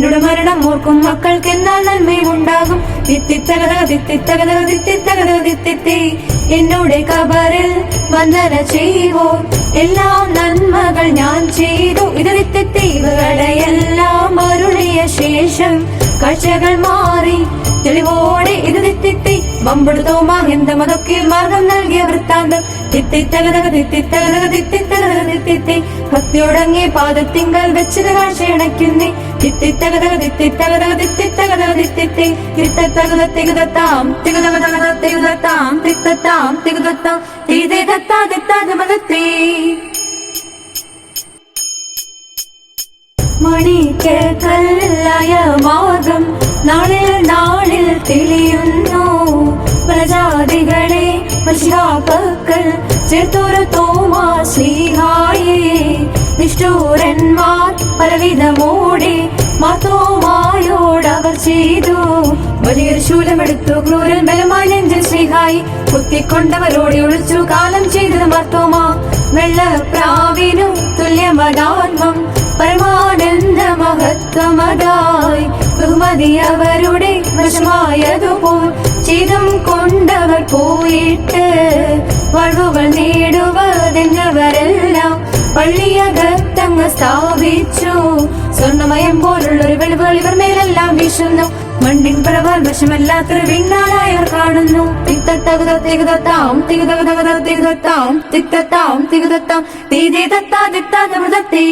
എന്നോട് മരണം ഓർക്കും മക്കൾക്ക് എന്നാൽ നന്മയും ഉണ്ടാകും തിത്തിത്തകത തിത്തിത്തകത കബറിൽ വന്ദന ചെയ്യുവോ എല്ലാ നന്മകൾ ഞാൻ ചെയ്തു. ഇത് തിത്തിത്തി അരുളിയ ശേഷം കാഴ്ചകൾ മാറി തെളിവോടെ ഇത് തിത്തിത്തി. ബമ്പുడు തോമ ഹിന്ദമതൊക്കെ മാർഗം നൽകിയ വൃത്താന്തം. ഭക്തിയോടങ്ങി പാദത്തിങ്കൽ വെച്ചത് കാഴ്ചയണയ്ക്കുന്നേ തിത്തിത്തകതക തിത്തിത്തകതക തിത്തിത്തകതക തിത്തിത്തി തിത്തത്തകത തികുതത്താം തികുതകതകത തികുതത്താം തിത്തത്താം തികുതത്താം. തീതേ തത്താ തിത്താതമതത്തേ മണിക്ക് കല്ലായ പശ്ചാപ്പക്കൽ ചേർത്തൊരു തോമാ ശ്രീഹായേ നിഷ്ഠൂരന്മാർ പലവിധമോടെ മാത്തോമായോടവർ ചെയ്തു. വലിയൊരു ശൂലമെടുത്തു ക്രൂരൻ ബലമായി നെഞ്ചിൽ ശ്രീഹായി കുത്തിക്കൊണ്ടവരോടെ ഒളിച്ചു കാലം ചെയ്തത് മർത്തോമാ വെള്ളപ്രാവിനു തുല്യമതാത്മം പരമാനന്ദ മഹത്വമതായി. ബഹുമതി അവരുടെ വശമായതുപോൽ ചിതം കൊണ്ടവർ പോയിട്ട് വഴുകൾ നേടുവതെന്നവരെല്ലാം പള്ളിയകത്തങ്ങ് സ്ഥാപിച്ചു. സ്വർണമയം പോലുള്ളൊരു വെളിവുകൾ ഇവർ മേലെല്ലാം വീശുന്നു. മണ്ണിൻ പ്രവാൽ വശമല്ലാത്തൊരു വിണ്ണാളായവർ കാണുന്നു. തിക്തത്തകുതത്തേകുതത്താം തികുതകുതകുതത്തേകുതത്താം തികുതകുതകുത തികുതത്താം തിക്തത്താം തീതേ തത്താ തിത്താ തേ.